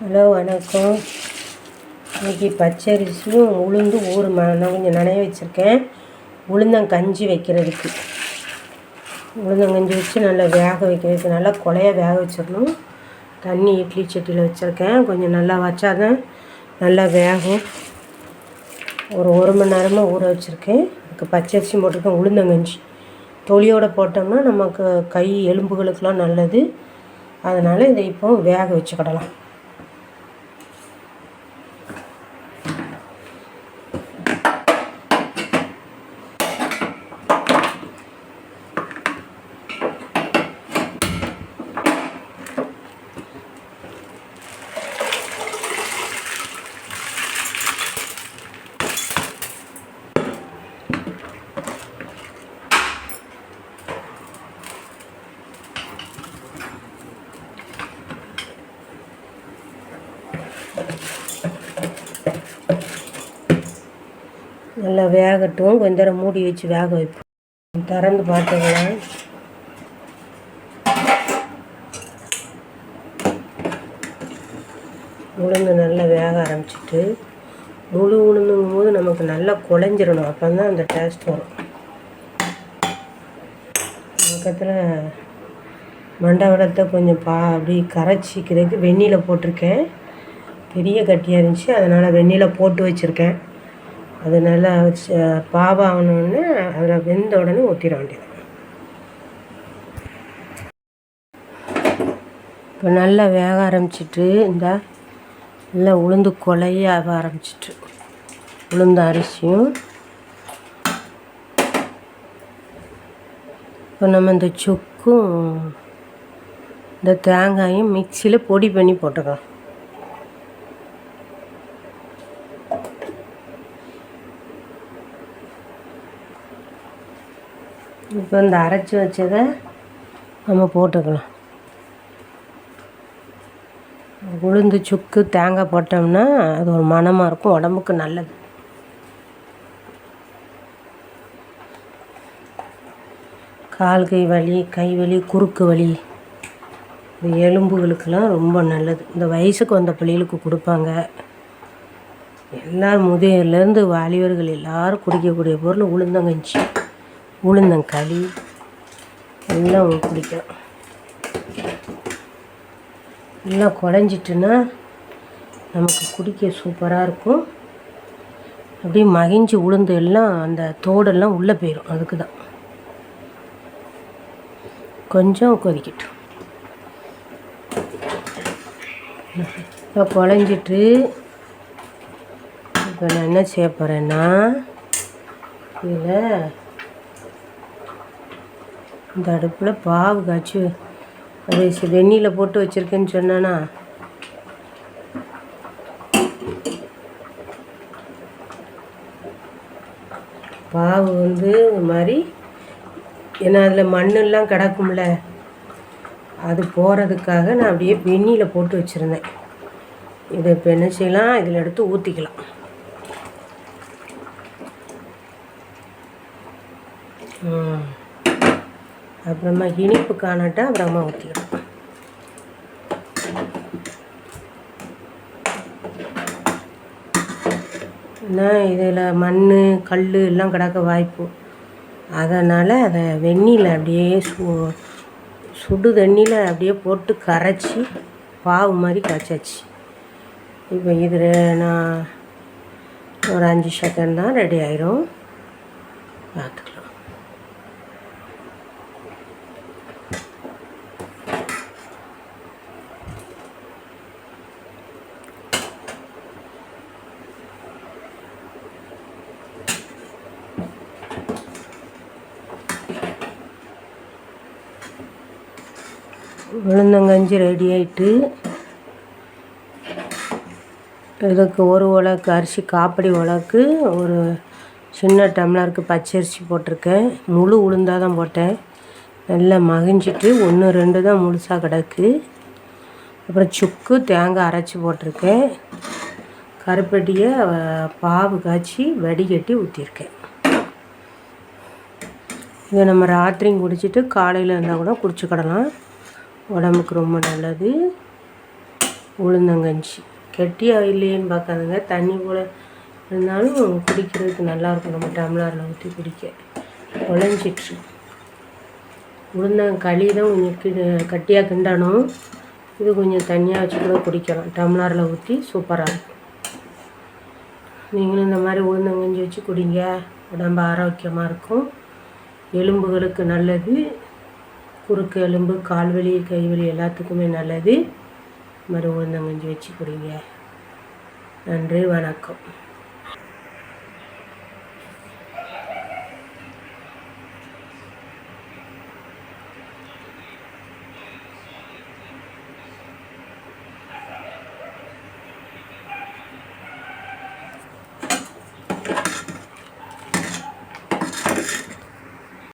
Hello வணக்கம். இன்னைக்கு பச்சரிசியும் உளுந்து ஊறு நான் கொஞ்சம் நனைய வச்சுருக்கேன். உளுந்தங்கஞ்சி வைக்கிறதுக்கு. உளுந்தங்கஞ்சி வச்சு நல்லா வேக வைக்கிறதுக்கு நல்லா கொலையாக வேக வச்சிடணும். தண்ணி இட்லி சட்டியில் வச்சுருக்கேன். கொஞ்சம் நல்லா வச்சாதான் நல்லா வேகும். ஒரு ஒரு மணி நேரமாக ஊற வச்சுருக்கேன். அதுக்கு பச்சரிசி போட்டிருக்கேன் உளுந்தங்கஞ்சி தொலியோடு போட்டோம்னா நமக்கு கை எலும்புகளுக்கெலாம் நல்லது. அதனால் இதை இப்போ வேக வச்சுக்கிடலாம். நல்லா வேகட்டும். கொஞ்ச நேரம் மூடி வச்சு வேக வைப்போம். திறந்து பார்த்துக்கலாம். உளுந்து நல்லா வேக ஆரம்பிச்சிட்டு முழு உளுந்துங்கும் போது நமக்கு நல்லா குழஞ்சிடணும் அப்போ தான் அந்த டேஸ்ட் வரும். பக்கத்தில் மண்டவடத்தை கொஞ்சம் பா அப்படி கரைச்சிக்கிறதுக்கு வெந்நியில் போட்டிருக்கேன். பெரிய கட்டியாக இருந்துச்சு. அதனால் வெந்நியில் போட்டு வச்சுருக்கேன். அது நல்லா பாவம் பாவாகணுன்னு அதில் வெந்த உடனே ஊற்றிட வேண்டியது. இப்போ நல்லா வேக ஆரம்பிச்சிட்டு இந்த நல்லா உளுந்து கொலையாக ஆரம்பிச்சிட்டு உளுந்து அரிசியும் இப்போ நம்ம இந்த சுக்கும் இந்த தேங்காயும் மிக்சியில் பொடி பண்ணி போட்டுக்கலாம். இப்போ இந்த அரைச்சி வச்சதை நம்ம போட்டுக்கலாம். உளுந்து சுக்கு தேங்காய் போட்டோம்னா அது ஒரு மனமாக இருக்கும். உடம்புக்கு நல்லது. கால் கை வலி கை வலி குறுக்கு வலி இந்த எலும்புகளுக்கெல்லாம் ரொம்ப நல்லது. இந்த வயசுக்கு வந்த பிள்ளைகளுக்கு கொடுப்பாங்க. எல்லாரும் முதியோர்லேருந்து வாலிபர்கள் எல்லாரும் குடிக்கக்கூடிய பொருள் உளுந்தங்கஞ்சி. உளுந்தங்களி எல்லாம் பிடிக்கும். எல்லாம் குழஞ்சிட்டுன்னா நமக்கு குடிக்க சூப்பராக இருக்கும். அப்படியே மகிஞ்சி உளுந்து எல்லாம் அந்த தோடெல்லாம் உள்ளே போயிடும் அதுக்கு தான் கொஞ்சம் கொதிக்கட்டும். இப்போ குழஞ்சிட்டு இப்போ நான் என்ன செய்ய போகிறேன்னா இதில் இந்த அடுப்பில் பாவு காய்ச்சி அது சி- வெந்நீரில் போட்டு வச்சுருக்கேன்னு சொன்னேன்னா பாவு வந்து இந்த மாதிரி ஏன்னா அதில் மண்ணெல்லாம் கிடக்கும்ல அது போகிறதுக்காக நான் அப்படியே வெண்ணியில் போட்டு வச்சுருந்தேன். இதை இப்போ என்ன செய்யலாம்? இதில் எடுத்து ஊற்றிக்கலாம் ம். அப்புறமா இனிப்பு காணட்டா அப்புறமா ஊற்றிக்கலாம் ஏன்னா இதில் மண் கல் எல்லாம் கிடக்க வாய்ப்பு. அதனால் அதை வெந்நீரில் அப்படியே சு சுடு தண்ணியில் அப்படியே போட்டு கரைச்சி பாவு மாதிரி காய்ச்சாச்சு இப்போ இதில் நான் ஒரு அஞ்சு செகண்ட் தான் ரெடி ஆயிரும். பார்த்துக்கலாம். உளுந்தங்கஞ்சி ரெடி ஆயிட்டு இதுக்கு ஒரு உலக்கு அரிசி காப்படி உலக்கு ஒரு சின்ன டம்ளருக்கு பச்சரிசி போட்டிருக்கேன். முழு உளுந்தாக தான் போட்டேன். நல்லா மகிஞ்சிட்டு ஒன்று ரெண்டு தான் முழுசாக கிடக்கு. அப்புறம் சுக்கு தேங்காய் அரைச்சி போட்டிருக்கேன். கருப்பட்டியை பாவு காய்ச்சி வடிகட்டி ஊற்றிருக்கேன் இதை நம்ம ராத்திரியும் குடிச்சிட்டு காலையில் இருந்தால் கூட குடிச்சுக்கிடலாம். உடம்புக்கு ரொம்ப நல்லது. உளுந்தங்கஞ்சி கெட்டியாக இல்லையேன்னு பார்க்காதுங்க. தண்ணி போல் இருந்தாலும் குடிக்கிறதுக்கு நல்லாயிருக்கும் நம்ம டம்ளரில் ஊற்றி குடிக்க. உழைஞ்சிட்டு உளுந்தங்க களி தான் கொஞ்சம் கி கட்டியாக கிண்டணும். இது கொஞ்சம் தண்ணியாக வச்சு கூட குடிக்கலாம். டம்ளரில் ஊற்றி சூப்பராக இருக்கும். நீங்களும் இந்த மாதிரி உளுந்தங்கஞ்சி வச்சு குடிங்க. உடம்பு ஆரோக்கியமாக இருக்கும். எலும்புகளுக்கு நல்லது. குறுக்கு எலும்பு கால்வலி கைவலி எல்லாத்துக்குமே நல்லது. மறு உளுந்தங்கஞ்சி வச்சு குடிங்க. நன்றி வணக்கம்.